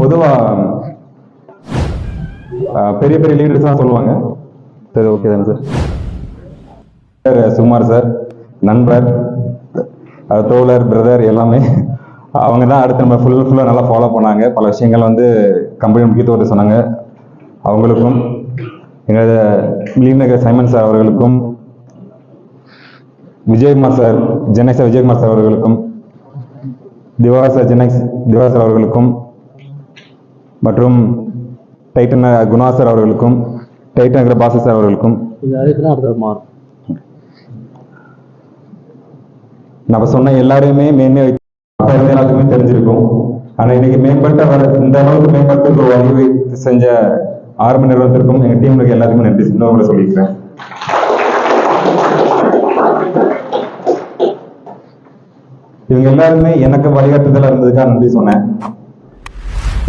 பொதுவாக பெரிய பெரிய லீடர்ஸ் தான் சொல்லுவாங்க. சரி ஓகே தானே சார் சார் சுமார் சார் நண்பர் தோழர் பிரதர் எல்லாமே அவங்க தான் அடுத்து நம்ம ஃபுல் ஃபுல்லாக நல்லா ஃபாலோ பண்ணாங்க. பல விஷயங்கள் வந்து கம்பெனி முக்கியத்துவத்தை சொன்னாங்க. அவங்களுக்கும் எங்களது மிலிநகர் சைமன் சார் அவர்களுக்கும் Vijayakumar sir Chennai sir Vijayakumar sir அவர்களுக்கும் திவாகர் சார் சென்னை திவாகர் சார் அவர்களுக்கும் மற்றும் டைட்டன் குணா சார் அவர்களுக்கும் டைட்டன் இருக்கிற பாசு சார் அவர்களுக்கும். நம்ம சொன்ன எல்லாரையுமே மேன்மை வைத்து எல்லாத்துக்குமே தெரிஞ்சிருக்கும். ஆனா இன்னைக்கு மேம்பட்ட வர இந்த அளவுக்கு மேம்பட்டு ஒரு வழி செஞ்ச ஆரம்ப நிறுவனத்திற்கும் எங்க இருக்க எல்லாத்துக்கும் நன்றி. இன்னொரு சொல்லிக்கிறேன். இவங்க எல்லாருமே எனக்கு வழிகாட்டுதலா இருந்ததுக்காக நன்றி சொன்னேன்.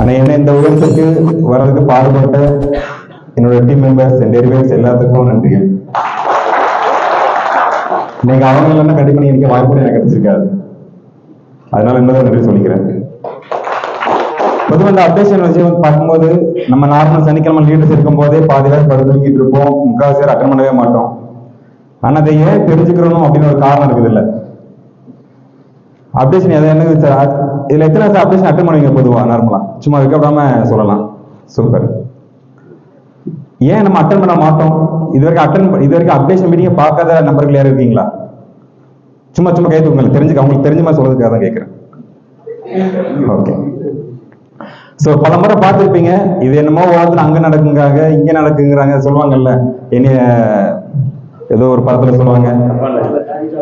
ஆனா என்ன இந்த உலகத்துக்கு வர்றதுக்கு பாடுபட்ட என்னோட டீம் மெம்பர்ஸ் என் டெரிவேட்ஸ் எல்லாத்துக்கும் நன்றி நீங்க அவங்க இல்லைன்னா கண்டிப்பாக இருக்க வாய்ப்பு எனக்கு கிடைச்சிருக்காது. அதனால இன்னொரு நன்றி சொல்லிக்கிறேன். பொதுவாக இந்த அப்டேஷன் விஷயம் பார்க்கும்போது நம்ம நார்மல் சனிக்கிழமை லீடர்ஸ் இருக்கும் போதே பாதி பேர் படுத்துங்கிட்டு இருப்போம். முக்கால் பேர் அட்டன் பண்ணவே மாட்டோம். ஆனா அதை ஏன் தெரிஞ்சுக்கிறணும் அப்படின்னு ஒரு காரணம் இருக்குது இல்லை அப்டேஷன் எதை என்ன இதுல எத்தனை சார் அப்டேஷன் அட்டன் பண்ணுவீங்க பொதுவாக நார்மலா சும்மா வைக்கப்படாம சொல்லலாம். சூப்பர் ஏன் நம்ம அட்டன் பண்ண மாட்டோம்? இது வரைக்கும் அட்டன் இது வரைக்கும் அப்டேஷன் மீட்டிங் பார்க்காத நம்பர்கள் யாரும் இருக்கீங்களா? சும்மா சும்மா கை தூக்கல தெரிஞ்சுக்க அவங்களுக்கு தெரிஞ்ச மாதிரி சொல்றதுக்காக தான் கேட்கிறேன் ஓகே ஸோ பல முறை பார்த்திருப்பீங்க. இது என்னமோ உலகத்துல அங்க நடக்குங்கிறாங்க இங்க நடக்குங்கிறாங்க சொல்லுவாங்கல்ல. என்னைய ஏதோ ஒரு படத்துல சொல்லுவாங்க.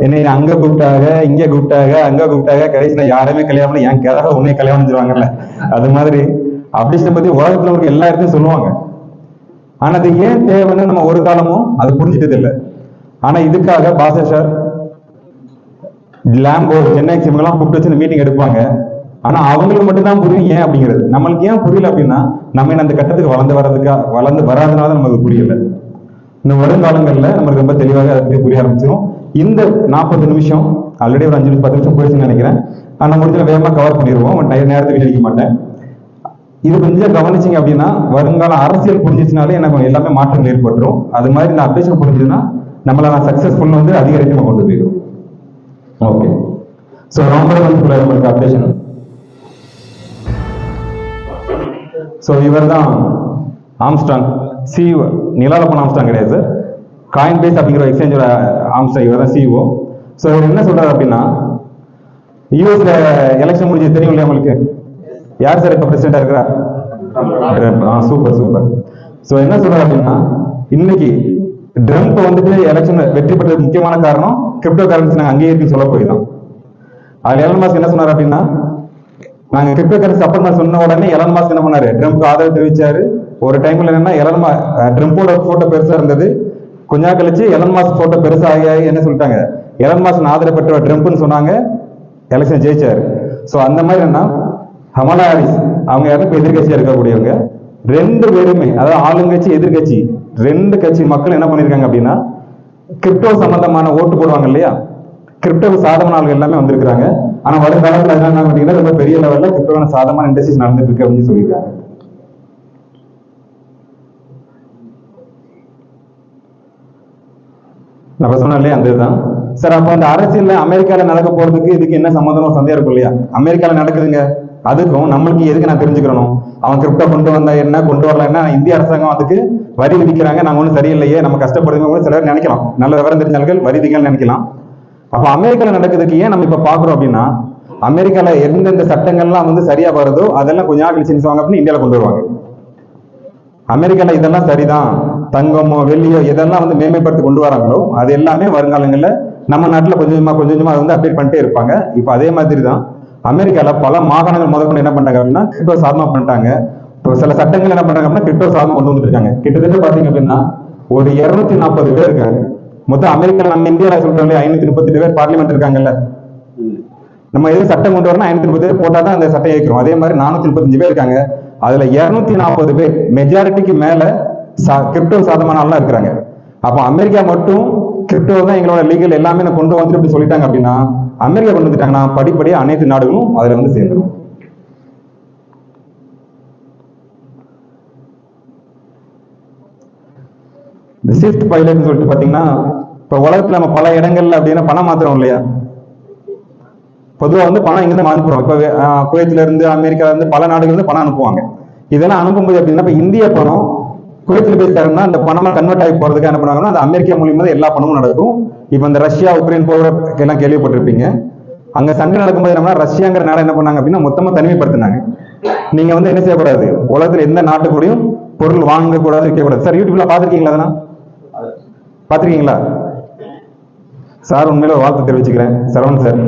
என்னை அங்க கூப்பிட்டாங்க இங்க கூப்பிட்டாங்க அங்க கூப்பிட்டாங்க கடைசியில யாருமே கல்யாணம் பண்ணி என் கேதாக உன்னை கல்யாணம் செஞ்சிருவாங்கல்ல அது மாதிரி. அப்டேஷன் பத்தி உலகத்துல இருக்க எல்லா இடத்தையும் சொல்லுவாங்க. ஆனா அது ஏன் தேவைன்னு நம்ம ஒரு காலமும் அது புரிஞ்சிட்டது இல்லை. ஆனா இதுக்காக பாச சார் லேம்போ சென்னை இவங்கெல்லாம் கூப்பிட்டு வச்சு மீட்டிங் எடுப்பாங்க. ஆனா அவங்களுக்கு மட்டும்தான் புரியும் ஏன் அப்படிங்கிறது. நம்மளுக்கு ஏன் புரியல அப்படின்னா நம்ம அந்த கட்டத்துக்கு வளர்ந்து வர்றதுக்கா வளர்ந்து வராதனால நமக்கு புரியல. இந்த வருங்காலங்கள்ல நமக்கு ரொம்ப தெளிவாக அதை புரிய ஆரம்பிச்சிடும் இந்த நாற்பது நிமிஷம் ஆல்ரெடி ஒரு அஞ்சு நிமிஷம் பத்து நிமிஷம் போயிடுச்சுன்னு நினைக்கிறேன். ஆனால் முடிஞ்ச வேகமாக கவர் பண்ணிடுவோம். டை- நேரத்தை வீணடிக்க மாட்டேன். இது கொஞ்சம் கவனிச்சிங்க அப்படின்னா வருங்கால அரசியல் புரிஞ்சிச்சுனாலே எனக்கு எல்லாமே மாற்றங்கள் ஏற்பட்டுரும். அது மாதிரி இந்த அப்டேஷன் புரிஞ்சுதுன்னா நம்மள நான் சக்சஸ்ஃபுல் வந்து அதிகரித்து நம்ம கொண்டு போயிடும். ஓகே ஸோ ரொம்ப வந்து உங்களுக்கு அப்டேஷன் ஸோ இவர் தான் ஆம்ஸ்டாங் சி நிலாலப்பன் ஆம்ஸ்டாங் கிடையாது. சார் காயின் பேஸ் அப்படிங்கிற எக்ஸ்சேஞ்சோட ஆம்ஸ்டாங் இவர் தான் ஸோ இவர் என்ன சொல்றாரு அப்படின்னா யூஎஸ்ல எலெக்ஷன் முடிஞ்சது தெரியும் இல்லையா உங்களுக்கு? யார் சார் இப்ப பிரசிடண்டா இருக்கிறார்? சூப்பர் சூப்பர் சோ என்ன சொல்றாரு அப்படின்னா இன்னைக்கு ட்ரம்ப் வந்துட்டு எலெக்ஷன் வெற்றி பெற்றது முக்கியமான காரணம் கிரிப்டோ கரன்சி அங்கேயே போயி சொல்ல போயிருந்தோம் அதில் எலன் மாஸ்க் என்ன சொன்னார் அப்படின்னா நாங்கள் கிரிப்டோ கரன்சி சப்போர்ட் பண்ண சொன்ன உடனே எலன் மாஸ்க் என்ன பண்ணாரு? ட்ரம்ப்க்கு ஆதரவு தெரிவிச்சாரு. ஒரு டைம்ல என்னன்னா எலன் மா ட்ரம்ப்போட போட்டோ பெருசா இருந்தது. கொஞ்ச நாள் கழிச்சு எலன் மாஸ் போட்டோ பெருசாக ஆகி என்ன சொல்லிட்டாங்க? எலன் மாஸ் ஆதரவு பெற்ற ட்ரம்ப்னு சொன்னாங்க. எலெக்ஷன் ஜெயிச்சார். ஸோ அந்த மாதிரி என்ன ஹமலா ஹாரிஸ் அவங்க யாரும் இப்போ எதிர்கட்சியாக இருக்கக்கூடியவங்க ரெண்டு பேருமே அதாவது ஆளுங்கட்சி எதிர்கட்சி ரெண்டு கட்சி மக்கள் என்ன பண்ணியிருக்காங்க அப்படின்னா கிரிப்டோ சம்பந்தமான ஓட்டு போடுவாங்க இல்லையா? கிரிப்டோ சாதமான ஆளுகள் எல்லாமே வந்திருக்காங்க ஆனால் வருங்காலத்தில் என்ன பண்ணீங்கன்னா ரொம்ப பெரிய லெவலில் கிரிப்டோவான சாதமான இண்டஸ்ட்ரீஸ் நடந்துட்டு இருக்கு அப்படின்னு சொல்லியிருக்காங்க. நம்ம சொன்னோம் இல்லையா அந்த இதுதான் சார் அப்போ அந்த அரசியல்ல அமெரிக்காவில் நடக்க போறதுக்கு இதுக்கு என்ன சம்மந்தம் சந்தேகம் இருக்கும் இல்லையா அமெரிக்காவில் நடக்குதுங்க அதுக்கும் நம்மளுக்கு எதுக்கு நான் தெரிஞ்சுக்கணும்? அவன் கிரிப்டோ கொண்டு வந்தா என்ன கொண்டு வரல என்ன இந்திய அரசாங்கம் அதுக்கு வரி விதிக்கிறாங்க. நாங்கள் ஒன்றும் சரியில்லையே. நம்ம கஷ்டப்படுறவங்க கூட சிலர் நினைக்கலாம். நல்ல விவரம் தெரிஞ்சவர்கள் வரி விதிக்கணும்னு நினைக்கலாம். அப்போ அமெரிக்காவில் நடக்குதுக்கு ஏன் நம்ம இப்போ பார்க்குறோம் அப்படின்னா அமெரிக்காவில் எந்தெந்த சட்டங்கள்லாம் வந்து சரியாக வருதோ அதெல்லாம் கொஞ்ச நாள் கழிச்சு அப்படின்னு இந்தியாவில் கொண்டு வருவாங்க. அமெரிக்காவில் இதெல்லாம் சரிதான். தங்கமோ வெள்ளியோ இதெல்லாம் வந்து மேம்படுத்தி கொண்டு வராங்களோ அது எல்லாமே வருங்காலங்களில் நம்ம நாட்டில் கொஞ்சம் கொஞ்சமாக கொஞ்சம் கொஞ்சமாக அதை வந்து அப்டேட் பண்ணிட்டே இருப்பாங்க. இப்போ அதே மாதிரி தான் அமெரிக்காவில் பல மாகாணங்கள் முதற்கொண்டு என்ன பண்ணுறாங்க அப்படின்னா கிரிப்டோ சாதனம் பண்ணிட்டாங்க. இப்போ சில சட்டங்கள் என்ன பண்ணுறாங்க அப்படின்னா கிரிப்டோ சாதம் கொண்டு வந்துட்டு இருக்காங்க கிட்டத்தட்ட பார்த்தீங்க அப்படின்னா ஒரு இரநூத்தி நாற்பது பேர் இருக்காங்க மொத்தம் அமெரிக்கால நம்ம இந்தியாவில் சொல்கிறாங்க ஐநூத்தி முப்பத்தெட்டு பேர் பார்லிமெண்ட் இருக்காங்கல்ல. நம்ம எது சட்டம் கொண்டு வரணும் ஐநூத்தி முப்பது பேர் போட்டால் தான் அந்த சட்டம் ஏற்கிறோம் அதே மாதிரி நானூத்தி முப்பத்தஞ்சு பேர் இருக்காங்க. அதுல இருநூத்தி நாற்பது பேர் மெஜாரிட்டிக்கு மேலே சா கிரிப்டோ சாதமானாலாம் இருக்கிறாங்க. அப்போ அமெரிக்கா மட்டும் கிரிப்டோ தான் எங்களோட லீகல் எல்லாமே நான் கொண்டு வந்துட்டு இப்படி சொல்லிட்டாங்க அப்படின்னா அமெரிக்கா கொண்டு வந்துட்டாங்கன்னா படிப்படியாக அனைத்து நாடுகளும் அதில் வந்து சேர்ந்துடும் இந்த ஷிஃப்ட் பைலட்னு சொல்லிட்டு பார்த்தீங்கன்னா இப்போ உலகத்தில் நம்ம பல இடங்கள்ல அப்படின்னா பணம் மாத்திரம் இல்லையா? பொதுவாக வந்து பணம் இங்கேருந்து அனுப்புகிறோம் இப்போ குவைத்திலேருந்து அமெரிக்காலேருந்து பல நாடுகள்லேருந்து பணம் அனுப்புவாங்க. இதெல்லாம் அனுப்பும்போது அப்படின்னா இப்போ இந்திய பணம் குவைத்தில் போய் தரணும்னா அந்த பணமா கன்வெர்ட் ஆகி போறதுக்கு என்ன பண்ணுவாங்கன்னா அந்த அமெரிக்கா மூலியமா தான் எல்லா பணமும் நடக்கும். இப்போ இந்த ரஷ்யா உக்ரைன் போகிற எல்லாம் கேள்விப்பட்டிருப்பீங்க. அங்க சண்டை நடக்கும்போது என்ன ரஷ்யாங்கிற நாடு என்ன பண்ணாங்க அப்படின்னா மொத்தமா தனிமைப்படுத்தினாங்க. நீங்க வந்து என்ன செய்யக்கூடாது? உலகத்துல எந்த நாட்டுக்கூடயும் பொருள் வாங்க கூடாது விற்க கூடாது சார் யூடியூப்ல பாத்திருக்கீங்களா அதெல்லாம்? பாத்திருக்கீங்களா சார் உண்மையில ஒரு வாழ்த்து தெரிவிச்சுக்கிறேன். சரவணன் சார்.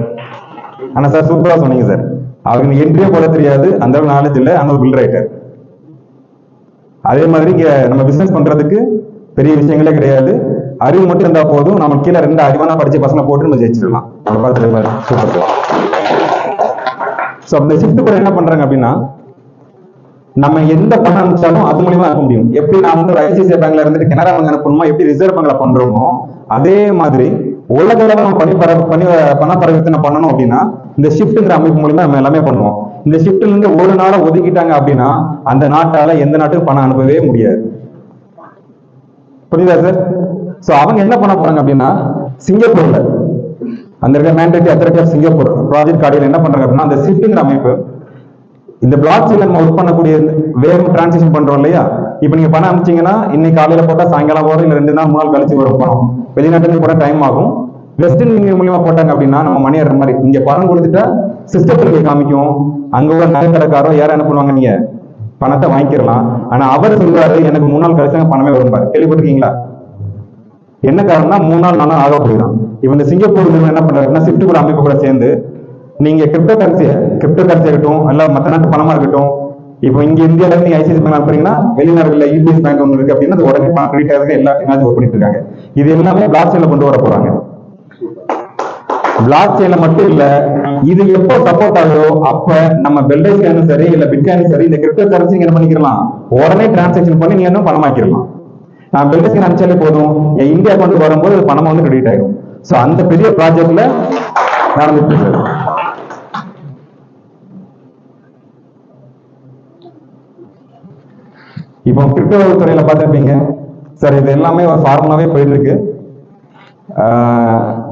ஆனா சார் சூப்பரா சொன்னீங்க சார். அவருக்கு என்ட்ரியே போட தெரியாது. அந்த அளவு நாலேஜ் இல்லை. ஆனா ஒரு பில் ரைட்டர் அதே மாதிரி நம்ம பிசினஸ் பண்றதுக்கு பெரிய விஷயங்களே கிடையாது. அறிவு மட்டும் இருந்தா போதும். நம்ம கீழே ரெண்டு அறிவான படிச்ச பசங்க போட்டு நம்ம ஜெயிச்சிடலாம். சூப்பர் ஸோ அந்த ஷிஃப்ட் கூட என்ன பண்றாங்க அப்படின்னா நம்ம எந்த பணம் அனுப்பிச்சாலும் அது மூலியமா அனுப்ப முடியும். எப்படி நான் வந்து ஐசிஐசிஐ பேங்க்ல இருந்துட்டு கனரா பேங்க் அனுப்பணுமோ எப்படி ரிசர்வ் பேங்க்ல பண்றோமோ அதே மாதிரி உலக அளவு நம்ம பணி பர பணி பண பரிவர்த்தனை பண்ணணும் அப்படின்னா இந்த ஷிஃப்ட்ங்கிற அமைப்பு மூலியமா நம்ம எல்லாமே பண்ணுவோம். இந்த ஷிஃப்ட்ல இருந்து ஒரு நாளை ஒதுக்கிட்டாங்க அப்படின்னா அந்த நாட்டால எந்த நாட்டுக்கும் பணம் அனுப்பவே முடியாது. புரியுதா சார் சோ அவங்க என்ன பண்ண போறாங்க அப்படின்னா சிங்கப்பூர்ல அந்த இருக்க monetary authority of Singapore project கார்டியில் என்ன பண்றாங்க அப்படின்னா அந்த ஷிஃப்ட்ங்கிற அமைப்பு இந்த பிளாக் செயின்ல நம்ம ஒர்க் பண்ணக்கூடிய வேகம் டிரான்சாக்ஷன் பண்றோம் இல்லையா? இப்போ நீங்க பணம் அனுப்பிச்சீங்கன்னா இன்னைக்கு காலையில போட்டா சாயங்காலம் வரும் இல்ல ரெண்டு நாள் மூணு நாள் கழிச்சு வரும் பணம். வெளிநாட்டுக்கு போட டைம் ஆகும். வெஸ்டர்ன் யூனியன் மூலியமா போட்டாங்க அப்படின்னா நம்ம மணி மாதிரி இங்க பணம் கொடுத்துட்டா சிஸ்டத்துல போய் காமிக்கும். அங்க உள்ள நகைக்கடைக்காரோ யாரும் என்ன பண்ணுவாங்க நீங்க? பணத்தை வாங்கிக்கிறலாம். ஆனா அவர் சொல்றாரு எனக்கு மூணு நாள் கழிச்சாங்க பணமே வரும்பாரு கேள்விப்பட்டிருக்கீங்களா? என்ன காரணம்னா மூணு நாள் நாளும் ஆக போயிடும். இப்போ இந்த சிங்கப்பூர் நிறுவனம் என்ன பண்றாருன்னா சிப்ட் கூட அமைப்பு கூட சேர்ந்து நீங்க கிரிப்டோ கரன்சியை கிரிப்டோ கரன்சி இருக்கட்டும் அல்ல மத்த நாட்டு பணமா இருக்கட்டும் இப்போ இங்க இந்தியால இருந்து நீங்க ஐசிஐசி பேங்க் அனுப்புறீங்கன்னா வெளிநாடுல யூபிஎஸ் பேங்க் ஒன்று இருக்கு அப்படின்னா அது உடனே பணம் கிரெடிட் ஆகுது எல்லா டெக்னாலஜி ஒர்க் பண்ணிட்டு இருக்காங்க. இது எல்லாமே பிளாக் செயின்ல கொண்டு வர போறாங்க. பிளாக் செயின்ல மட்டும் இல்ல இது எப்போ சப்போர்ட் ஆகுதோ அப்ப நம்ம பெல்டைஸ்கானும் சரி இல்ல பிட்காயினும் சரி இந்த கிரிப்டோ கரன்சி என்ன பண்ணிக்கலாம் உடனே டிரான்சாக்ஷன் பண்ணி நீ என்ன பணமாக்கிடலாம் நான் பெல்டைஸ்கான் அனுப்பிச்சாலே போதும். என் இந்தியா கொண்டு வரும்போது அது பணமா வந்து கிரெடிட் ஆகும் சோ அந்த பெரிய ப்ராஜெக்ட்ல நடந்துட்டு இருக்கு. இப்போ கிரிப்டோ துறையில பார்த்துருப்பீங்க. சார் இது எல்லாமே ஒரு ஃபார்முலாவே போயிட்டு இருக்கு.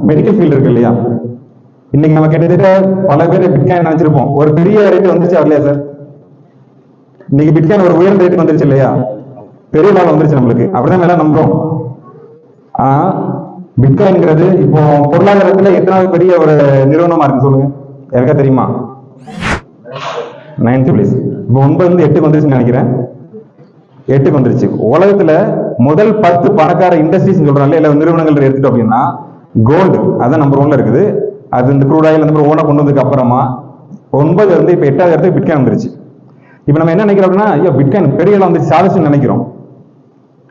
மெடிக்கல் ஃபீல்டு இருக்கு இல்லையா? இன்னைக்கு நம்ம கிட்டத்தட்ட பல பேர் பிட்காயின் நினைச்சிருப்போம். ஒரு பெரிய ரேட் வந்துச்சு வரலையா சார் இன்னைக்கு பிட்காயின் ஒரு உயர்ந்த ரேட் வந்துருச்சு இல்லையா? பெரிய லாபம் வந்துருச்சு நம்மளுக்கு. அப்படிதான் எல்லாம் நம்புறோம். ஆனா பிட்காயின்ங்கிறது இப்போ பொருளாதாரத்துல எத்தனாவது பெரிய ஒரு நிறுவனமா இருக்கு சொல்லுங்க. எனக்கா தெரியுமா? நைன்த் பிளேஸ் இப்போ ஒன்பது வந்து எட்டுக்கு வந்துருச்சுன்னு நினைக்கிறேன். எட்டுக்கு வந்துருச்சு. உலகத்துல முதல் பத்து பணக்கார இண்டஸ்ட்ரீஸ் சொல்றாங்க இல்ல நிறுவனங்கள் எடுத்துட்டோம் அப்படின்னா கோல்டு அதான் நம்பர் ஒன்ல இருக்குது. அது இந்த க்ரூட் ஆயில் நம்பர் ஓனா கொண்டு வந்ததுக்கு அப்புறமா ஒன்பது இருந்து இப்ப எட்டாவது இடத்துக்கு பிட்காயின் வந்துருச்சு. இப்ப நம்ம என்ன நினைக்கிறோம் அப்படின்னா ஐயோ பிட்காயின் பெரிய இடம் வந்துச்சு சாதிச்சுன்னு நினைக்கிறோம்.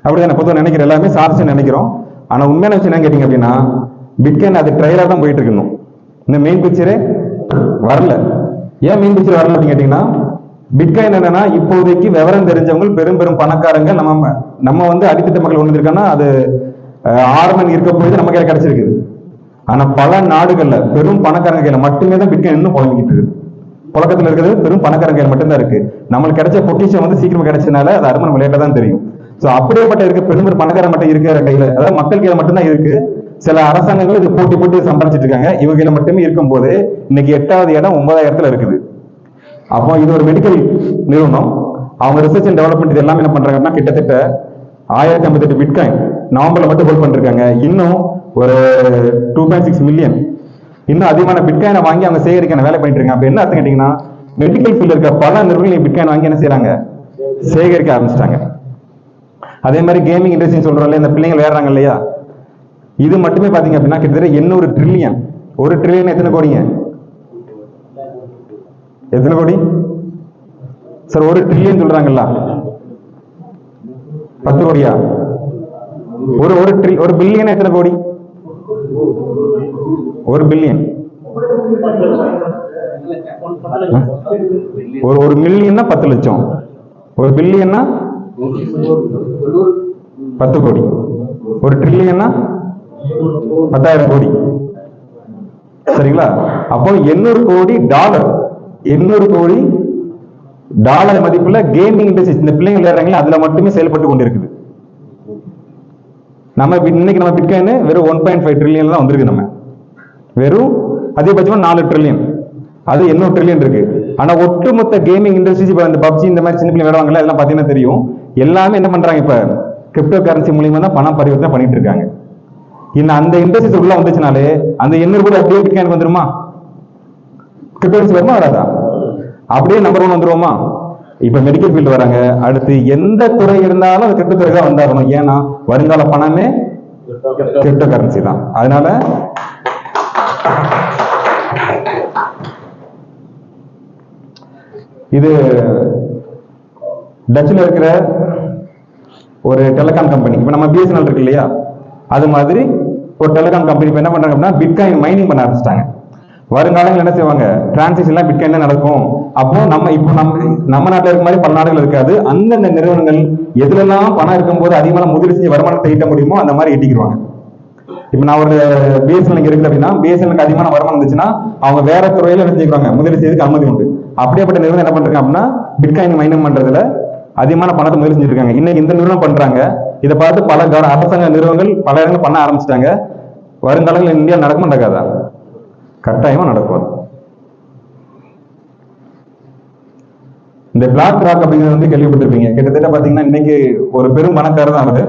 அப்படிதான் பொதுவாக நினைக்கிற எல்லாமே சாதிச்சுன்னு நினைக்கிறோம். ஆனா உண்மையான விஷயம் என்ன கேட்டீங்க அப்படின்னா பிட்காயின் அது ட்ரையலா தான் போயிட்டு இருக்கணும் இந்த மெயின் பிக்சரே வரல. ஏன் மெயின் பிக்சர் வரல அப்படின்னு கேட்டீங்கன்னா பிட்காயின் என்னன்னா இப்போதைக்கு விவரம் தெரிஞ்சவங்க பெரும் பெரும் பணக்காரங்க நம்ம நம்ம வந்து அடித்தட்ட மக்கள் ஒன்று இருக்கான்னா அது ஆறு ஆரம்பம் இருக்க போது நம்ம கையில கிடைச்சிருக்குது. ஆனா பல நாடுகள்ல பெரும் பணக்காரங்க கையில மட்டுமே தான் பிட்காயின் இன்னும் புழங்கிட்டு இருக்குது புழக்கத்துல இருக்கிறது பெரும் பணக்காரங்க மட்டும்தான் இருக்கு. நம்மளுக்கு கிடைச்ச பொக்கிஷம் வந்து சீக்கிரம் கிடைச்சதுனால அது அருமன் விளையாட்டு தான் தெரியும். சோ அப்படியேப்பட்ட இருக்க பெரும் பெரும் பணக்காரங்க மட்டும் இருக்கிற கையில அதாவது மக்கள் கையில மட்டும்தான் இருக்கு. சில அரசாங்கங்கள் இது போட்டி போட்டு சம்பாதிச்சிட்டு இருக்காங்க. இவங்க மட்டுமே இருக்கும்போது இன்னைக்கு எட்டாவது இடம் ஒன்பதாயிரத்துல இடத்துல இருக்குது. அப்போ இது ஒரு மெடிக்கல் நிறுவனம். அவங்க ரிசர்ச் அண்ட் டெவலப்மெண்ட் இது எல்லாமே என்ன பண்றாங்கன்னா கிட்டத்தட்ட ஆயிரத்தி ஐம்பத்தெட்டு பிட்காயின் நவம்பர்ல மட்டும் ஹோல்ட் பண்ணிருக்காங்க. இன்னும் ஒரு டூ பாயிண்ட் சிக்ஸ் மில்லியன் இன்னும் அதிகமான பிட்காயினை வாங்கி அவங்க சேகரிக்க வேலை பண்ணிட்டு இருக்காங்க அப்ப என்ன அர்த்தம் கேட்டீங்கன்னா மெடிக்கல் ஃபீல்ட் இருக்க பல நிறுவனங்கள் பிட்காயின் வாங்கி என்ன செய்யறாங்க சேகரிக்க ஆரம்பிச்சிட்டாங்க. அதே மாதிரி கேமிங் இண்டஸ்ட்ரி சொல்றோம்ல இந்த பிள்ளைங்க விளையாடுறாங்க இல்லையா? இது மட்டுமே பாத்தீங்க அப்படின்னா கிட்டத்தட்ட எண்ணூறு ட்ரில்லியன் ஒரு ட்ரில்லியன் எத்தனை கோடிங்க? எத்தனை கோடி? சார் ஒரு ட்ரில்லியன் சொல்றாங்கல்ல. பத்து கோடியா? ஒரு ஒரு ட்ரில் ஒரு பில்லியன் எத்தனை கோடி? ஒரு பில்லியன் ஒரு ஒரு மில்லியன்னா பத்து லட்சம். ஒரு பில்லியன்னா பத்து கோடி. ஒரு ட்ரில்லியன்னா பத்தாயிரம் கோடி. சரிங்களா? அப்போ எண்ணூறு கோடி டாலர். எண்ணூறு கோடி டாலர் மதிப்புல கேமிங் இண்டஸ்ட்ரி இந்த பிள்ளைங்க விளையாடுறாங்களே அதுல மட்டுமே செயல்பட்டு கொண்டிருக்குது. நம்ம இன்னைக்கு நம்ம பிட்காயின் வெறும் ஒன் பாயிண்ட் ஃபைவ் ட்ரில்லியன் தான் வந்திருக்கு நம்ம. வெறும் அதிகபட்சமா நாலு ட்ரில்லியன் அது எண்ணூறு ட்ரில்லியன் இருக்கு. ஆனா ஒட்டுமொத்த கேமிங் இண்டஸ்ட்ரி இப்போ இந்த பப்ஜி இந்த மாதிரி சின்ன பிள்ளை விளையாடுவாங்கல்ல அதெல்லாம் பார்த்தீங்கன்னா தெரியும். எல்லாமே என்ன பண்றாங்க இப்ப? கிரிப்டோ கரன்சி மூலியமா தான் பணம் பரிவர்த்தனை பண்ணிட்டு இருக்காங்க. இன்னும் அந்த இண்டஸ்ட்ரிஸ் உள்ள வந்துச்சுனாலே அந்த எண்ணூறு கூட அப்படியே பிட்காயின் வந்துருமா? கிரிப்டோ கரன்சி வருமா வராதா? அப்படியே நம்பர் ஒன் வந்துருவோமா? இப்ப மெடிக்கல் ஃபீல்டு வராங்க. அடுத்து எந்த துறை இருந்தாலும் அது கிரிப்டோ துறை தான் வந்தாகணும். ஏன்னா வருங்கால பணமே கிரிப்டோ கரன்சி தான். அதனால இது டச்சில் இருக்கிற ஒரு டெலிகாம் கம்பெனி இப்போ நம்ம பிஎஸ்என்எல் இருக்கு இல்லையா? அது மாதிரி ஒரு டெலிகாம் கம்பெனி இப்போ என்ன பண்றாங்க அப்படின்னா பிட்காயின் மைனிங் பண்ண ஆரம்பிச்சிட்டாங்க. வருங்காலங்கள் என்ன செய்வாங்க? டிரான்சாக்ஷன்லாம் பிட்காயின் தான் நடக்கும். அப்போ நம்ம இப்போ நம்ம நம்ம நாட்டில் இருக்க மாதிரி பல நாடுகள் இருக்காது. அந்தந்த நிறுவனங்கள் எதுலெல்லாம் பணம் இருக்கும்போது அதிகமான முதலீடு செஞ்சு வருமானத்தை ஈட்ட முடியுமோ அந்த மாதிரி ஈட்டிக்கிடுவாங்க இப்போ நான் ஒரு பிஎஸ்என்எல் இங்க அப்படின்னா பிஎஸ்என்எல் அதிகமான வருமானம் இருந்துச்சுன்னா அவங்க வேற துறையில என்ன செஞ்சுக்கிறாங்க முதலீடு செய்யறதுக்கு அனுமதி உண்டு. அப்படியேப்பட்ட நிறுவனம் என்ன பண்றாங்க அப்படின்னா பிட்காயின் மைனம் பண்றதுல அதிகமான பணத்தை முதலீடு செஞ்சிருக்காங்க இன்னைக்கு இந்த நிறுவனம் பண்றாங்க. இதை பார்த்து பல அரசாங்க நிறுவனங்கள் பல இடங்கள் பண்ண ஆரம்பிச்சிட்டாங்க. வருங்காலங்களில் இந்தியா நடக்கும் நடக்காதா கட்டாயமா நடக்கும் இந்த பிளாக் ராக் அப்படிங்கிறது வந்து கேள்விப்பட்டிருப்பீங்க. கிட்டத்தட்ட பாத்தீங்கன்னா இன்னைக்கு ஒரு பெரும் பணக்காரர் தான் அவரு.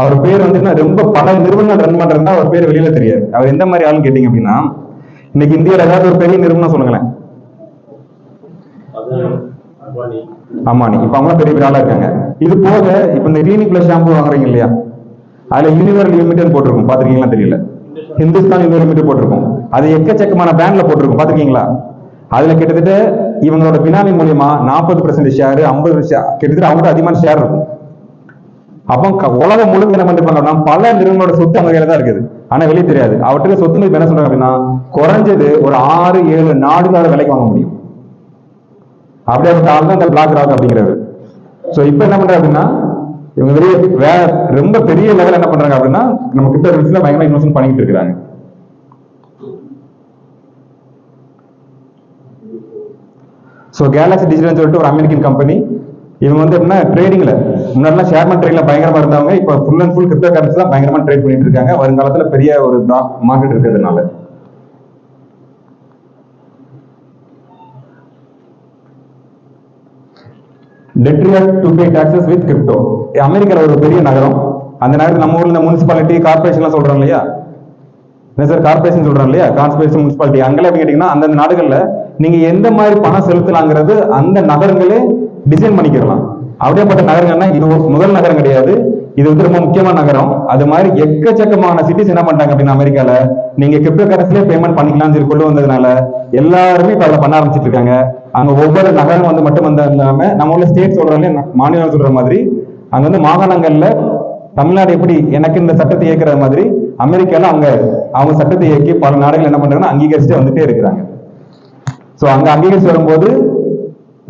அவர் பேர் வந்து ரொம்ப பல நிறுவனங்கள் ரன் பண்றதுனா அவர் பேர் வெளியில தெரியாது. அவர் எந்த மாதிரி ஆளுன்னு கேட்டீங்க அப்படின்னா இன்னைக்கு இந்தியாவில் ஏதாவது ஒரு பெரிய நிறுவனம் சொல்லுங்களேன். அம்மானி இப்ப அவங்க பெரிய பெரிய ஆளா இருக்காங்க. இது போக இப்ப இந்த கிளினிக் பிளஸ் ஷாம்பு வாங்குறீங்க இல்லையா? அதுல யூனிவர் லிமிடெட் போட்டிருக்கும். பாத்திருக்கீங்களா தெரியல. ஹிந்துஸ்தான் யூனிவர் லிமிடெட் போட்டிருக்கும். அது எக்கச்சக்கமான பிராண்ட்ல போட்டிருக்கும். பாத்திருக்கீங்களா அதுல கிட்டத்தட்ட இவங்களோட பினாமி மூலியமா நாற்பது பர்சன்ட் ஷேர் ஐம்பது கிட்டத்தட்ட அவங்கள்ட்ட அதிகமான ஷேர் இருக்கும். அப்போ உலகம் முழுக்க என்ன பண்ணிருப்பாங்க பல நிறுவனங்களோட சொத்து அவங்க கையில தான் இருக்குது. ஆனா வெளியே தெரியாது. அவற்றுக்கு சொத்து மதிப்பு என்ன சொல்றாங்க அப்படின்னா குறைஞ்சது ஒரு ஆறு ஏழு நாடுகளோட விலைக்கு வாங்க முடியும். அப்படியே ஆள் தான் இந்த பிளாக் ராக் அப்படிங்கிறது. சோ இப்போ என்ன பண்றாங்க அப்படின்னா இவங்க வெளியே வேற ரொம்ப பெரிய லெவல் என்ன பண்றாங்க அப்படின்னா நம்ம கிட்ட இருந்துச்சுன்னா பயங்கரமா இன்வெஸ்ட் பண்ணிட்டு இருக்கிறாங்க. ஸோ கேலக்ஸி டிஜிட்டல் சொல்லிட்டு ஒரு அமெரிக்கன் கம்பெனி இவங்க வந்து என்ன ட்ரேடிங்ல முன்னாடிலாம் ஷேர் மார்க்கெட் ட்ரேட்ல பயங்கரமா இருந்தவங்க இப்போ full and full crypto currency தான் பயங்கரமா ட்ரேட் பண்ணிட்டு இருக்காங்க. வருங்காலத்துல பெரிய ஒரு மார்க்கெட் இருக்கிறதுனால. டெட்ரியர் to pay taxes with crypto அமெரிக்காவில் ஒரு பெரிய நகரம். அந்த நகரத்தில் நம்ம ஊர்ல முனிசிபாலிட்டி கார்பரேஷன்லாம் சொல்றோம் இல்லையா? என்ன சார் கார்பரேஷன் சொல்றோம் இல்லையா? கார்பரேஷன் முனிசிபாலிட்டி அங்கெல்லாம் எப்படி கேட்டீங்கன்னா அந்தந்த நாடுகளில் நீங்கள் எந்த மாதிரி பணம் செலுத்தலாங்கிறது அந்த நகரங்களே டிசைன் பண்ணிக்கிறலாம். அப்படியேப்பட்ட நகரங்கள்னா இது முதல் நகரம் கிடையாது. இது வந்து ரொம்ப முக்கியமான நகரம். அது மாதிரி எக்கச்சக்கமான சிட்டிஸ் என்ன பண்ணிட்டாங்க அப்படின்னா அமெரிக்கால. நீங்க கிரிப்டோ கரன்சிலே பேமெண்ட் பண்ணிக்கலாம்னு சொல்லி கொண்டு வந்ததுனால எல்லாருமே இப்ப அதை பண்ண ஆரம்பிச்சிட்டு இருக்காங்க. அங்க ஒவ்வொரு நகரம் வந்து மட்டும் வந்தது இல்லாமல் நம்ம உள்ள ஸ்டேட் சொல்றோம் இல்லையா மாநிலம் சொல்ற மாதிரி அங்க வந்து மாகாணங்கள்ல தமிழ்நாடு எப்படி எனக்கு இந்த சட்டத்தை இயக்கிற மாதிரி அமெரிக்கால அவங்க அவங்க சட்டத்தை இயக்கி பல நாடுகள் என்ன பண்றாங்கன்னா அங்கீகரிச்சுட்டு வந்துட்டே இருக்கிறாங்க. ஸோ அங்க அங்கீகரிச்சு வரும்போது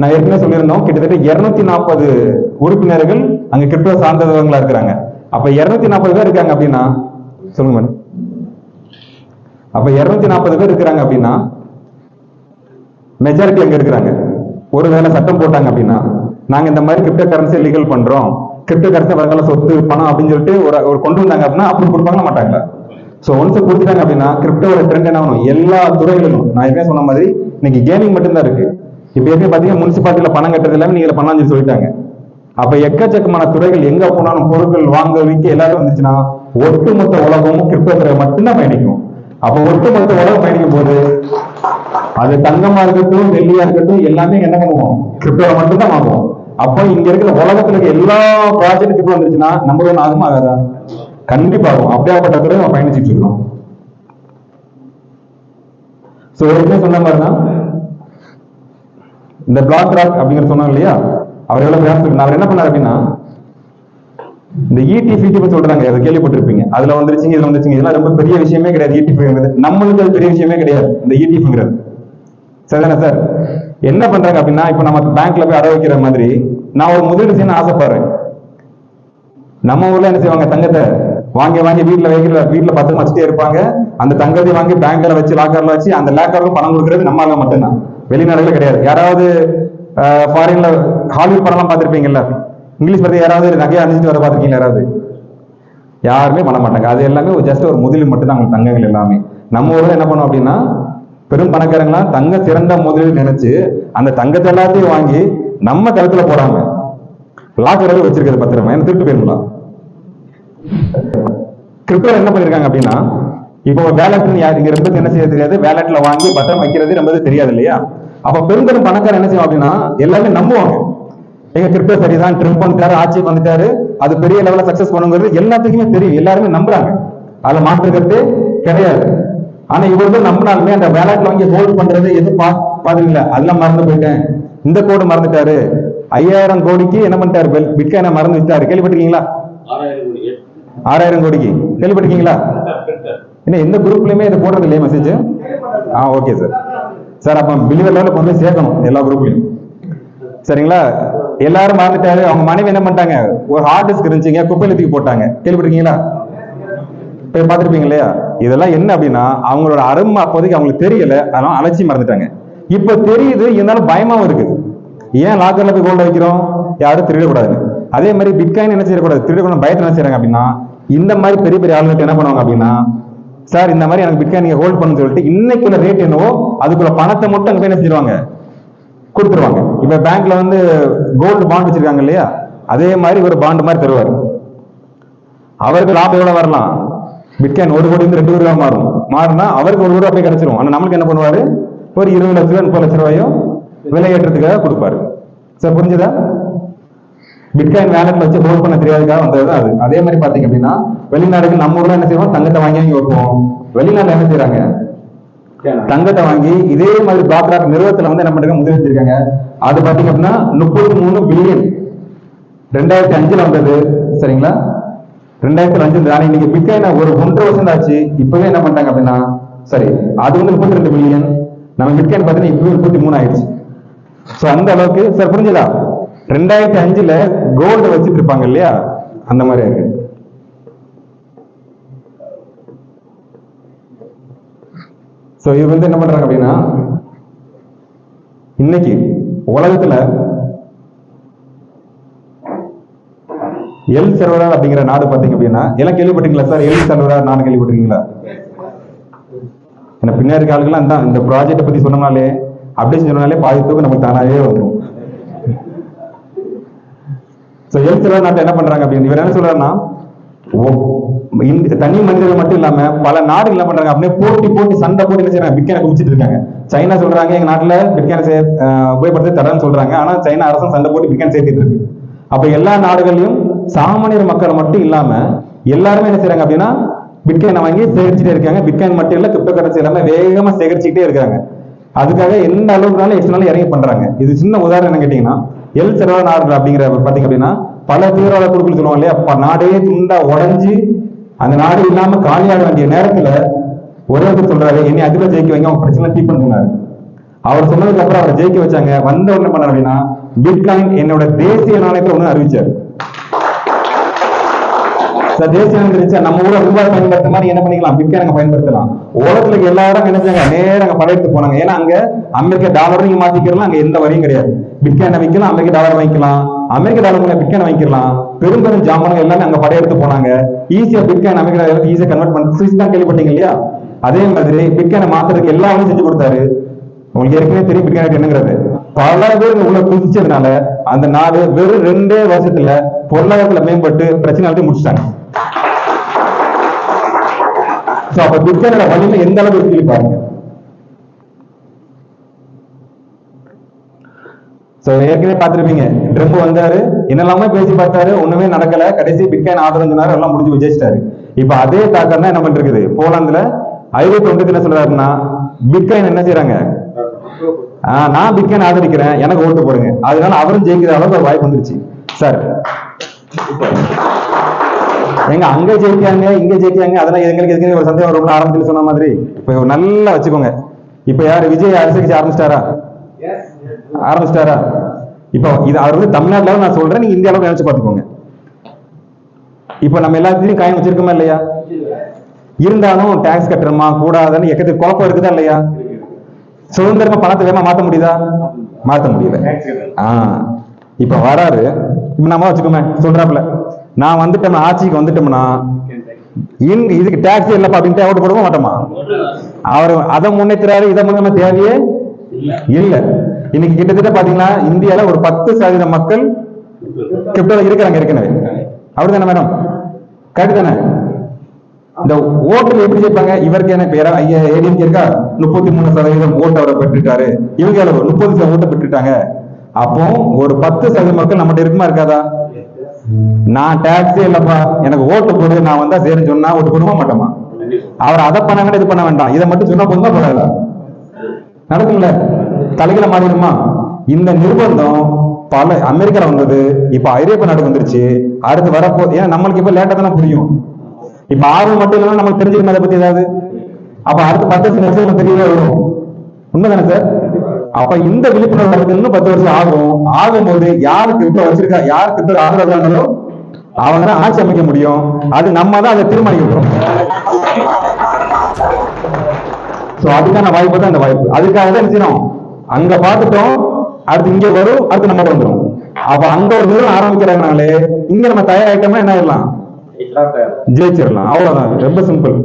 நான் ஏற்கனவே சொல்லியிருந்தோம் கிட்டத்தட்ட 240 நாற்பது உறுப்பினர்கள் அங்க கிரிப்டோ சார்ந்தவங்களா இருக்கிறாங்க. அப்ப 240 நாற்பது பேர் இருக்காங்க அப்படின்னா சொல்லுங்க மேடம் அப்ப 240 நாற்பது பேர் இருக்கிறாங்க அப்படின்னா மெஜாரிட்டி அங்க இருக்கிறாங்க. ஒருவேளை சட்டம் போட்டாங்க அப்படின்னா நாங்க இந்த மாதிரி கிரிப்டோ கரன்சி லீகல் பண்றோம். கிரிப்டோ கரன்சி வருங்கால சொத்து பணம் அப்படின்னு சொல்லிட்டு ஒரு ஒரு கொண்டு வந்தாங்க அப்படின்னா அப்படி கொடுப்பாங்க மாட்டாங்களா? சோ ஒன்ஸ் கொடுத்துட்டாங்க அப்படின்னா கிரிப்டோட ட்ரெண்ட் என்ன ஆகணும் எல்லா துறைகளிலும் நான் ஏற்கனவே சொன்ன மாதிரி இன்னைக்கு கேமிங் மட்டும்தான் இருக்கு. இப்போ ஏற்கனவே பார்த்தீங்கன்னா முனிசிபாலிட்டியில் பணம் கட்டுறது எல்லாமே நீங்கள் பண்ணலாம் சொல்லி சொல்லிட்டாங்க. அப்ப எக்கச்சக்கமான துறைகள் எங்க போனாலும் பொருட்கள் வாங்க விற்க எல்லாரும் வந்துச்சுன்னா ஒட்டுமொத்த உலகமும் கிரிப்டோ துறை மட்டும்தான் பயணிக்கும். அப்போ ஒட்டுமொத்த உலகம் பயணிக்கும் போது அது தங்கமா இருக்கட்டும் வெள்ளியா இருக்கட்டும் எல்லாமே என்ன பண்ணுவோம்? கிரிப்டோவை மட்டும் தான் வாங்குவோம். அப்போ இங்க இருக்கிற உலகத்துல இருக்க எல்லா ப்ராஜெக்ட் கிரிப்டோ வந்துச்சுன்னா நம்பர் ஒன் ஆகுமா ஆகாதா கண்டிப்பா ஆகும். அப்படியாப்பட்ட துறை நம்ம பயணிச்சுட்டு இருக்கோம் ஸோ என்ன சொன்ன மாதிரி தான் இந்த பிளாக் ராக் அப்படிங்கிற சொன்னாங்க இல்லையா? அவர் எவ்வளவு பேச அவர் என்ன பண்ணாரு அப்படின்னா இந்த இடிபி பத்தி சொல்றாங்க. அதை கேள்விப்பட்டிருப்பீங்க. அதுல வந்துருச்சுங்க இதுல வந்துருச்சுங்க. இதெல்லாம் ரொம்ப பெரிய விஷயமே கிடையாது. இடிபிங்கிறது நம்மளுக்கு அது பெரிய விஷயமே கிடையாது. இந்த இடிபிங்கிறது சரிதானே சார்? என்ன பண்றாங்க அப்படின்னா இப்ப நம்ம பேங்க்ல போய் அட வைக்கிற மாதிரி நான் ஒரு முதலீடு செய்யணும்னு ஆசைப்படுறேன். நம்ம ஊர்ல என்ன செய்வாங்க தங்கத்தை வாங்கி வாங்கி வீட்டுல வைக்கிற வீட்டுல பத்து வச்சுட்டே இருப்பாங்க. அந்த தங்கத்தை வாங்கி பேங்க்ல வச்சு லாக்கர்ல வச்சு அந்த லாக்கருக்கு பணம் கொடுக்கறது நம்ம ஆளுங்க மட்டும்தான். வெளிநாடுகள் கிடையாது. யாராவது ஃபாரின்ல ஹாலிவுட் படம்லாம் பார்த்துருப்பீங்கல்ல? இங்கிலீஷ் பத்தி யாராவது நகையை அணிஞ்சிட்டு வர பார்த்துருக்கீங்க யாராவது? யாருமே பண்ண மாட்டாங்க. அது எல்லாமே ஜஸ்ட் ஒரு முதலீடு மட்டும் தான் அவங்க தங்கங்கள் எல்லாமே. நம்ம ஊர்ல என்ன பண்ணோம் அப்படின்னா பெரும் பணக்காரங்களாம் தங்க சிறந்த முதலில் நினைச்சு அந்த தங்கத்தை எல்லாத்தையும் வாங்கி நம்ம கழுத்துல போறாங்க லாக்கர் வச்சிருக்கிறது பத்திரமா? என்ன திருட்டு போயிருக்கலாம் கிரிப்டோ என்ன பண்ணிருக்காங்க அப்படின்னா இப்போ வேலட்னு யார் இங்க ரொம்ப என்ன செய்ய தெரியாது. வேலட்ல வாங்கி பத்திரம் வைக்கிறது ரொம்ப தெரியாது இல்லையா? அப்ப பெரும்பெரும் பணக்காரர் என்ன செய்வோம் அப்படின்னா எல்லாமே நம்புவாங்க. எங்க கிரிப்டோ சரிதான் ட்ரிம் பண்ணிட்டாரு ஆட்சி பண்ணிட்டாரு அது பெரிய லெவல்ல சக்சஸ் பண்ணுங்கிறது எல்லாத்துக்குமே தெரியும். எல்லாருமே நம்புறாங்க. அதுல மாற்றுக்கிறது கிடையாது. ஆனா இவருக்கு நம்பினாலுமே அந்த வேலட்ல வாங்கி ஹோல்ட் பண்றது எதுவும் பா பாத்தீங்களா அதெல்லாம் மறந்து போயிட்டேன். இந்த கோடு மறந்துட்டாரு. ஐயாயிரம் கோடிக்கு என்ன பண்ணிட்டாரு பிட்காயினை மறந்து விட்டாரு. கேள்விப்பட்டிருக்கீங்களா. ஆறாயிரம் கோடிக்கு. கேள்விப்பட்டிருக்கீங்களா? என்ன எந்த குரூப்லயுமே இது போடுறது இல்லையா மெசேஜ் ஆ ஓகே சார் சார் அப்ப பிலிவர் லெவலில் கொண்டு போய் சேர்க்கணும் எல்லா குரூப்லயும். சரிங்களா? எல்லாரும் மறந்துட்டாரு. அவங்க மனைவி என்ன பண்ணிட்டாங்க? ஒரு ஹார்ட் டிஸ்க் இருந்துச்சுங்க. குப்பையில தூக்கி போட்டாங்க. கேள்விப்பட்டிருக்கீங்களா? போய் பார்த்துருப்பீங்க இல்லையா? இதெல்லாம் என்ன அப்படின்னா அவங்களோட அருமை அப்போதைக்கு அவங்களுக்கு தெரியல அதனால அலட்சி மறந்துட்டாங்க. இப்போ தெரியுது இருந்தாலும் பயமாவும் இருக்குது ஏன் லாக்கர்ல போய் கோல்டு வைக்கிறோம்? யாரும் திருடக்கூடாது அதே மாதிரி பிட்காயின் என்ன செய்யக்கூடாது? திருடக்கூடாது பயத்தை என்ன செய்யறாங்க அப்படின்னா இந்த மாதிரி பெரிய பெரிய ஆளுங்க என்ன பண்ணுவாங்க அப்படின்னா சார் இந்த மாதிரி எனக்கு பிட்காயின் நீங்கள் ஹோல்ட் பண்ணுன்னு சொல்லிட்டு இன்னைக்குள்ள ரேட் என்னவோ அதுக்குள்ள பணத்தை மட்டும் அங்கே போய் என்ன செய்வாங்க? கொடுத்துருவாங்க. இப்போ பேங்க்ல வந்து கோல்டு பாண்ட் வச்சிருக்காங்க இல்லையா? அதே மாதிரி ஒரு பாண்ட் மாதிரி தருவார். அவருக்கு லாபம் எவ்வளோ வரலாம்? பிட்காயின் ஒரு கோடி ரெண்டு கோடி ரூபா மாறும். மாறினா அவருக்கு ஒரு கோடி அப்படியே போய் கிடைச்சிரும். ஆனா நம்மளுக்கு என்ன பண்ணுவாரு? ஒரு இருபது லட்ச ரூபா முப்பது லட்ச ரூபாயோ விலையேற்றத்துக்காக கொடுப்பாரு. சார் புரிஞ்சுதா? பிட்காயின் வேலட்ல வச்சு ஹோல்ட் பண்ண தெரியாதுக்காக வந்தது தான் அது. அதே மாதிரி பாத்தீங்க அப்படின்னா வெளிநாடுகள் நம்ம ஊர்ல என்ன செய்வோம்? தங்கத்தை வாங்கி வாங்கி வைப்போம் வெளிநாட்டுல என்ன செய்யறாங்க தங்கத்தை வாங்கி இதே மாதிரி பிளாக் நிறுவனத்துல வந்து என்ன பண்றாங்க? முதலீடு வச்சிருக்காங்க. அது பாத்தீங்க அப்படின்னா முப்பத்தி மூணு பில்லியன் ரெண்டாயிரத்தி அஞ்சுல வந்தது. சரிங்களா? ரெண்டாயிரத்தி அஞ்சு நான் இன்னைக்கு பிட்காயின் ஒரு ஒன்றரை வருஷம் ஆச்சு இப்பவே என்ன பண்ணிட்டாங்க அப்படின்னா சரி அது வந்து முப்பத்தி ரெண்டு பில்லியன் நம்ம பிட்காயின் பார்த்தீங்கன்னா இப்பவே முப்பத்தி மூணு ஆயிடுச்சு. சோ அந்த அளவுக்கு சார் புரிஞ்சுதா? ரெண்டாயிரத்தி அஞ்சுல கோல்டு வச்சுட்டு இருப்பாங்க இல்லையா? அந்த மாதிரி இருக்கு. சோ இது வந்து என்ன பண்றாங்க அப்படின்னா இன்னைக்கு உலகத்துல எல் செல்வரார் அப்படிங்கிற நாடு பாத்தீங்க அப்படின்னா எல்லாம் கேள்விப்பட்டீங்களா சார்? எல் செல்வரார் நாடு கேள்விப்பட்டிருக்கீங்களா? என்ன பின்னாடி இருக்க தான் இந்த ப்ராஜெக்டை பத்தி சொன்னாலே அப்படின்னு சொன்னாலே பாதி தூக்கம் நமக்கு தானாவே வந்துடும் சோ எல் செல்வரார் நாட்டை என்ன பண்றாங்க அப்படின்னு இவர் என்ன சொல்றாருன்னா தனி மனிதர்கள் மட்டும் இல்லாம பல நாடுகள் என்ன பண்றாங்க அப்படியே போட்டி போட்டி சண்டை போட்டு என்ன செய்யறாங்க. பிட்காயினை குமிச்சிட்டு இருக்காங்க. சைனா சொல்றாங்க எங்க நாட்டுல பிட்காயினை செய்ய உபயோகப்படுத்தி தரேன்னு சொல்றாங்க. ஆனா சைனா அரசும் சண்டை போட்டு பிட்காயின் சேர்த்துட்டு இருக்கு. அப்ப எல்லா நாடுகளையும் சாமானியர் மக்கள் மட்டும் இல்லாம எல்லாருமே என்ன செய்றாங்க அப்படின்னா பிட்காயினை வாங்கி சேகரிச்சுட்டே இருக்காங்க. பிட்காயின் மட்டும் இல்ல கிரிப்டோ கரன்சி எல்லாமே வேகமா சேகரிச்சுக்கிட்டே இருக்காங்க அதுக்காக எந்த அளவுக்குனாலும் எட்டு இறங்கி பண்றாங்க? இது சின்ன உதாரணம் என்ன கேட்டீங்கன்னா எல் செலவன் நாடு அப்படிங்கிற பாத்தீங்க அப்படின்னா பல தீவிரவாத குழுக்கள் சொல்லுவாங்க இல்லையா? அப்ப நாடே துண்டா உடஞ்சி அந்த நாடு இல்லாம காலியாக வேண்டிய நேரத்துல ஒரே ஒருத்தர் சொல்றாரு என்னை அதுல ஜெயிக்க வைங்க அவங்க பிரச்சனை தீ பண்ணுறாரு அவர் சொன்னதுக்கு அப்புறம் அவரை ஜெயிக்க வச்சாங்க. வந்த உடனே பண்ணார் அப்படின்னா பிட்காயின் என்னோட தேசிய நாணயத்தை ஒன்று அறிவிச்சாரு. சார் இருந்துச்சு தெரிஞ்சா நம்ம ஊர்ல ரூபாய் பயன்படுத்த மாதிரி என்ன பண்ணிக்கலாம்? பிட்காயினை பயன்படுத்தலாம். உலகத்துல எல்லாரும் என்ன செஞ்சாங்க நேரா அங்க படையெடுத்து போனாங்க. ஏன்னா அங்க அமெரிக்க டாலர் நீங்க மாத்திக்கிறலாம் அங்க எந்த வரியும் கிடையாது. பிட்காயினை வைக்கலாம் அமெரிக்க டாலர் வாங்கிக்கலாம். அமெரிக்க டாலர் மூலம் பிட்காயின் வாங்கிக்கலாம். பெரும் பெரும் ஜாமான்கள் எல்லாமே அங்க படையெடுத்து போனாங்க. ஈஸியா பிட்காயின் அமெரிக்க டாலர் ஈஸியா கன்வெர்ட் பண்ணி சுவிஸ் பேங்க் கேள்விப்பட்டீங்க இல்லையா? அதே மாதிரி பிட்காயினை மாத்துறதுக்கு எல்லா செஞ்சு கொடுத்தாரு. உங்களுக்கு ஏற்கனவே தெரியும் பிட்காயின் என்னங்கிறது. பல பேர் உள்ள குதிச்சதுனால அந்த நாடு வெறும் ரெண்டே வருஷத்துல பொருளாதாரத்துல மேம்பட்டு பிரச்சனை முடிச்சிட்டாங்க. சோ அப்ப பிட்காயினோட வலிமை எந்த அளவுக்கு சொல்லி பாருங்க. ஏற்கனவே பார்த்திருப்பீங்க. ட்ரம்ப் வந்தாரு என்னெல்லாமே பேசி பார்த்தாரு ஒண்ணுமே நடக்கல. கடைசி பிட்காயின் ஆதரவு சொன்னாரு எல்லாம் முடிஞ்சு விஜயிச்சிட்டாரு. இப்ப அதே தாக்கம் தான் என்ன பண்ணிருக்குது போலாந்துல ஐரோப்பிய ஒன்றியத்துல என்ன சொல்றாருன்னா பிட்காயின் என்ன செய்யறாங்க ஆஹ் நான் பிட்காயின் ஆதரிக்கிறேன் எனக்கு ஓட்டு போடுங்க. அதனால அவரும் ஜெயிக்கிற அளவுக்கு ஒரு வாய்ப்பு வந்துருச்சு. சார். எங்க அங்க ஜெயிக்காங்க இங்க ஜெயிக்காங்க அதெல்லாம் எங்களுக்கு எதுக்கு ஒரு சந்தேகம் ரொம்ப ஆரம்பத்தில் சொன்ன மாதிரி. இப்ப நல்லா வச்சுக்கோங்க. இப்ப யாரு? விஜய் அரசுக்கு ஆரம்பிச்சிட்டாரா? ஆரம்பிச்சிட்டாரா? இப்போ இது அவர் வந்து தமிழ்நாட்டுல நான் சொல்றேன் நீங்க இந்திய நினைச்சு பார்த்துக்கோங்க. இப்போ நம்ம எல்லாத்துலயும் காயம் வச்சிருக்கோமா இல்லையா? இருந்தாலும் டாக்ஸ் கட்டுறோமா கூடாதுன்னு எக்கத்துக்கு குழப்பம் இருக்குதா இல்லையா? சுதந்திரமா பணத்தை வேகமா மாத்த முடியுதா? மாத்த முடியல. ஆ. இப்ப வராரு. இப்ப நம்ம வச்சுக்கோமே சொல்றாப்ல நான் வந்துட்டோம்னா ஆட்சிக்கு வந்துட்டோம்னா இன் இதுக்கு டாக்ஸ் இல்லப்பா அப்படின்ட்டு ஓட்டு போடுவோம் மாட்டோமா அவர் அதை முன்னேற்றாரு இதை முன்னே தேவையே இல்ல. இன்னைக்கு கிட்டத்தட்ட பாத்தீங்கன்னா இந்தியால ஒரு பத்து சதவீத மக்கள் கிரிப்டோல இருக்கிறாங்க ஏற்கனவே. அப்படிதானே மேடம் கரெக்ட் தானே? இந்த ஓட்டுல எப்படி ஜெயிப்பாங்க? இவருக்கு என்ன பேரா? ஐயா ஏடிஎம்கே இருக்கா? முப்பத்தி மூணு சதவீதம் ஓட்டு அவரை பெற்றுட்டாரு. இவங்க எவ்வளவு? முப்பது சதவீதம் ஓட்டு பெற்றுட்டாங்க. அப்போ ஒரு பத்து சதவீத மக்கள் நம்மகிட்ட இருக்குமா இருக்காதா? நான் டாக்ஸி இல்லப்பா எனக்கு ஓட்டு போடு நான் வந்தா சரின்னு சொன்னா ஓட்டு போடுவா மாட்டோமா? அவர் அதை பண்ண வேண்டாம் இது பண்ண வேண்டாம். இதை மட்டும் சொன்னா போதுமா போடாதா நடக்கும்ல. தலைகளை மாறிடுமா? இந்த நிர்பந்தம் பல அமெரிக்கால வந்தது இப்ப ஐரோப்பிய நாடு வந்துருச்சு. அடுத்து வரப்போ ஏன்னா நம்மளுக்கு இப்ப லேட்டா தானே புரியும். இப்ப ஆர்வம் மட்டும் இல்லைன்னா நமக்கு தெரிஞ்சுக்கணும் அதை பத்தி ஏதாவது? அப்ப அடுத்து பத்து வருஷம் தெரியவே வரும்? உண்மைதானே சார் அப்ப இந்த விழிப்புணர்வு இன்னும் பத்து வருஷம் ஆகும். ஆகும்போது யாரு கிரிப்டோ வச்சிருக்கா யார் கிரிப்டோ ஆதரவாங்களோ அவங்க தான் ஆட்சி அமைக்க முடியும். அது நம்ம தான் அதை தீர்மானிக்க போறோம். சோ அதுக்கான வாய்ப்பு தான் இந்த வாய்ப்பு. அதுக்காக தான் செய்யணும் அங்க பார்த்துட்டோம் அடுத்து இங்க வரும் அடுத்து நம்ம வந்துரும். அப்ப அங்க ஒரு நிறுவனம் ஆரம்பிக்கிறாங்கனாலே இங்க நம்ம தயாராயிட்டோம்னா என்ன ஆயிடலாம்? ஜெயிச்சிடலாம். அவ்வளவுதான். ரொம்ப சிம்பிள்